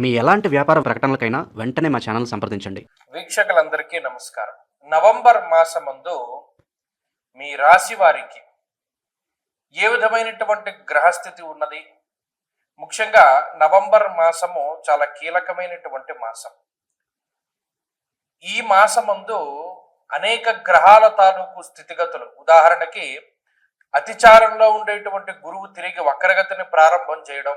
మీ ఎలాంటి వ్యాపార ప్రకటనలకైనా వెంటనే మా ఛానల్ సంప్రదించండి. వీక్షకులందరికీ నమస్కారం. నవంబర్ మాసమందు మీ రాశి వారికి ఏ విధమైనటువంటి గ్రహస్థితి ఉన్నది? ముఖ్యంగా నవంబర్ మాసము చాలా కీలకమైనటువంటి మాసం. ఈ మాసమందు అనేక గ్రహాల తాలూకు స్థితిగతులు. ఉదాహరణకి అతిచారంలో ఉండేటువంటి గురువు తిరిగి వక్రగతిని ప్రారంభం చేయడం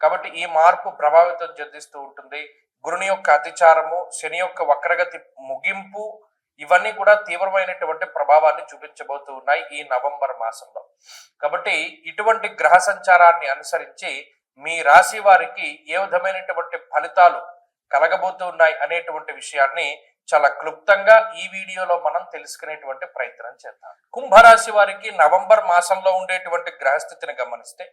కాబట్టి ఈ మార్పు ప్రభావితం చెందిస్తూ ఉంటుంది. గురుని యొక్క అతిచారము శని యొక్క వక్రగతి ముగింపు ఇవన్నీ కూడా తీవ్రమైనటువంటి ప్రభావాన్ని చూపించబోతూ ఉన్నాయి ఈ నవంబర్ మాసంలో. కాబట్టి ఇటువంటి గ్రహ సంచారాన్ని అనుసరించి మీ రాశి వారికి ఏ విధమైనటువంటి ఫలితాలు కలగబోతూ ఉన్నాయి అనేటువంటి విషయాన్ని చాలా క్లుప్తంగా ఈ వీడియోలో మనం తెలుసుకునేటువంటి ప్రయత్నం చేద్దాం. కుంభరాశి వారికి నవంబర్ మాసంలో ఉండేటువంటి గ్రహస్థితిని గమనిస్తే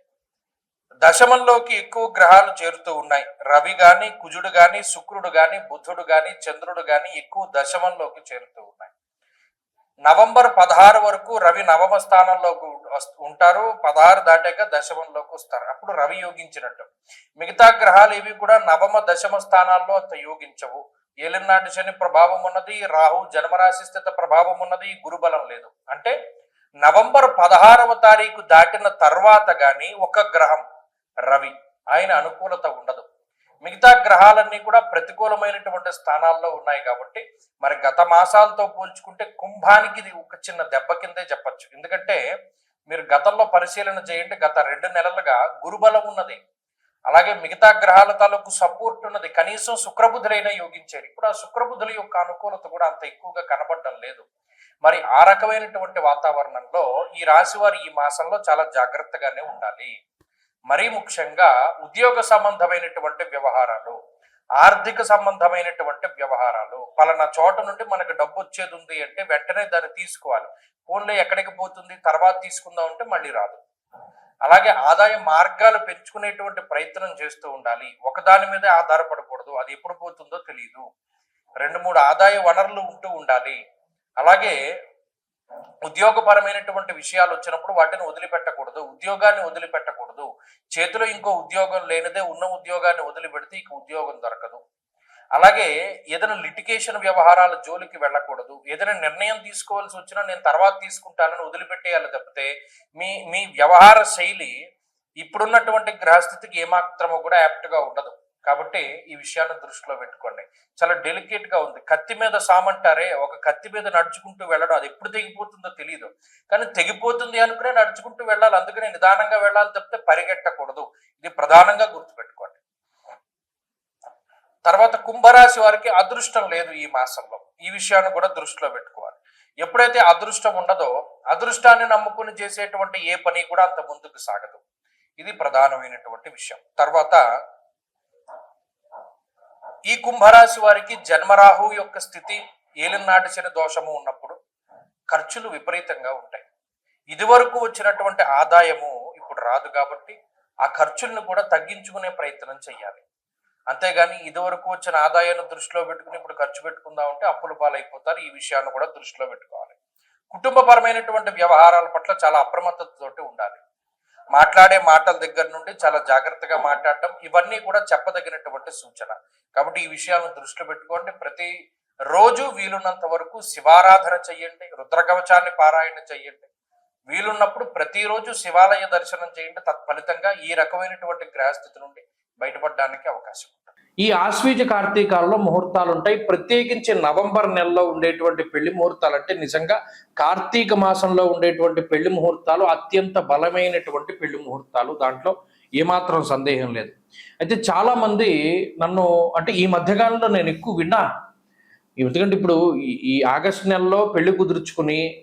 దశమంలోకి ఎక్కువ గ్రహాలు చేరుతూ ఉన్నాయి. రవి గాని కుజుడు గాని శుక్రుడు గాని బుధుడు గాని చంద్రుడు గాని ఎక్కువ దశమంలోకి చేరుతూ ఉన్నాయి. నవంబర్ పదహారు వరకు రవి నవమ స్థానంలోకి ఉంటారు. పదహారు దాటాక దశమంలోకి వస్తారు. అప్పుడు రవి యోగించినట్టు. మిగతా గ్రహాలు ఏవి కూడా నవమ దశమ స్థానాల్లో అంత యోగించవు. ఏలినాటి శని ప్రభావం ఉన్నది. రాహు జన్మరాశి స్థిత ప్రభావం ఉన్నది. గురుబలం లేదు. అంటే నవంబర్ పదహారవ తారీఖు దాటిన తర్వాత గాని ఒక గ్రహం రవి. ఆయన అనుకూలత ఉండదు. మిగతా గ్రహాలన్నీ కూడా ప్రతికూలమైనటువంటి స్థానాల్లో ఉన్నాయి కాబట్టి మరి గత మాసాలతో పోల్చుకుంటే కుంభానికి ఇది ఒక చిన్న దెబ్బ కిందే చెప్పచ్చు. ఎందుకంటే మీరు గతంలో పరిశీలన చేయండి గత రెండు నెలలుగా గురుబలం ఉన్నది. అలాగే మిగతా గ్రహాల తాలూకు సపోర్ట్ ఉన్నది. కనీసం శుక్రబుధులైనా యోగించారు. ఇప్పుడు ఆ శుక్రబుధుల యొక్క అనుకూలత కూడా అంత ఎక్కువగా కనబడడం లేదు. మరి ఆ రకమైనటువంటి వాతావరణంలో ఈ రాశి వారు ఈ మాసంలో చాలా జాగ్రత్తగానే ఉండాలి. మరీ ముఖ్యంగా ఉద్యోగ సంబంధమైనటువంటి వ్యవహారాలు ఆర్థిక సంబంధమైనటువంటి వ్యవహారాలు. పలానా చోట నుండి మనకు డబ్బు వచ్చేది ఉంది అంటే వెంటనే దాన్ని తీసుకోవాలి. ఫోన్లో ఎక్కడికి పోతుంది తర్వాత తీసుకుందాం అంటే మళ్ళీ రాదు. అలాగే ఆదాయ మార్గాలు పెంచుకునేటువంటి ప్రయత్నం చేస్తూ ఉండాలి. ఒకదాని మీదే ఆధారపడకూడదు. అది ఎప్పుడు పోతుందో తెలియదు రెండు మూడు ఆదాయ వనరులు ఉంటూ ఉండాలి. అలాగే ఉద్యోగపరమైనటువంటి విషయాలు వచ్చినప్పుడు వాటిని వదిలిపెట్టకూడదు ఉద్యోగాన్ని వదిలిపెట్టకూడదు. చేతిలో ఇంకో ఉద్యోగం లేనిదే ఉన్న ఉద్యోగాన్ని వదిలిపెడితే ఇక ఉద్యోగం దొరకదు. అలాగే ఏదైనా లిటికేషన్ వ్యవహారాల జోలికి వెళ్ళకూడదు. ఏదైనా నిర్ణయం తీసుకోవాల్సి వచ్చినా నేను తర్వాత తీసుకుంటానని వదిలిపెట్టేయాలి తప్పితే మీ మీ వ్యవహార శైలి ఇప్పుడున్నటువంటి గ్రహస్థితికి ఏమాత్రమో కూడా యాప్ట్గా ఉండదు. కాబట్టి ఈ విషయాన్ని దృష్టిలో పెట్టుకోండి. చాలా డెలికేట్గా ఉంది. కత్తి మీద సామంటారే ఒక కత్తి మీద నడుచుకుంటూ వెళ్ళడం అది ఎప్పుడు తెగిపోతుందో తెలియదు కానీ తెగిపోతుంది అనుకునే నడుచుకుంటూ వెళ్ళాలి. అందుకనే నిదానంగా వెళ్ళాలి తప్పితే పరిగెట్టకూడదు. ఇది ప్రధానంగా గుర్తుపెట్టుకోండి. తర్వాత కుంభరాశి వారికి అదృష్టం లేదు ఈ మాసంలో. ఈ విషయాన్ని కూడా దృష్టిలో పెట్టుకోవాలి. ఎప్పుడైతే అదృష్టం ఉండదో అదృష్టాన్ని నమ్ముకుని చేసేటువంటి ఏ పని కూడా అంత ముందుకు సాగదు. ఇది ప్రధానమైనటువంటి విషయం. తర్వాత ఈ కుంభరాశి వారికి జన్మరాహు యొక్క స్థితి ఏలినాటి శని దోషము ఉన్నప్పుడు ఖర్చులు విపరీతంగా ఉంటాయి. ఇదివరకు వచ్చినటువంటి ఆదాయము ఇప్పుడు రాదు కాబట్టి ఆ ఖర్చులను కూడా తగ్గించుకునే ప్రయత్నం చేయాలి అంతేగాని ఇదివరకు వచ్చిన ఆదాయాన్ని దృష్టిలో పెట్టుకుని ఇప్పుడు ఖర్చు పెట్టుకుందాం అంటే అప్పుల పాలైపోతారు. ఈ విషయాన్ని కూడా దృష్టిలో పెట్టుకోవాలి. కుటుంబపరమైనటువంటి వ్యవహారాల పట్ల చాలా అప్రమత్తతతోటి ఉండాలి. మాట్లాడే మాటల దగ్గర నుండి చాలా జాగ్రత్తగా మాట్లాడటం ఇవన్నీ కూడా చెప్పదగినటువంటి సూచన. కాబట్టి ఈ విషయాలను దృష్టిలో పెట్టుకోండి. ప్రతి రోజు వీలున్నంత వరకు శివారాధన చెయ్యండి రుద్రకవచాన్ని పారాయణ చెయ్యండి. వీలున్నప్పుడు ప్రతిరోజు శివాలయ దర్శనం చేయండి. తత్ఫలితంగా ఈ రకమైనటువంటి గ్రహస్థితి నుండి బయటపడడానికి అవకాశం ఉంటుంది. ఈ ఆశ్వీజ కార్తీకాలలో ముహూర్తాలు ఉంటాయి ప్రత్యేకించి నవంబర్ నెలలో ఉండేటువంటి పెళ్ళి ముహూర్తాలు అంటే నిజంగా కార్తీక మాసంలో ఉండేటువంటి పెళ్ళి ముహూర్తాలు అత్యంత బలమైనటువంటి పెళ్ళి ముహూర్తాలు. దాంట్లో ఏమాత్రం సందేహం లేదు. అయితే చాలా మంది నన్ను అంటే ఈ మధ్యకాలంలో నేను ఎక్కువ విన్నా ఎందుకంటే ఇప్పుడు ఈ- ఆగస్టు ఆగస్ట్ నెలలో పెళ్ళి కుదుర్చుకుని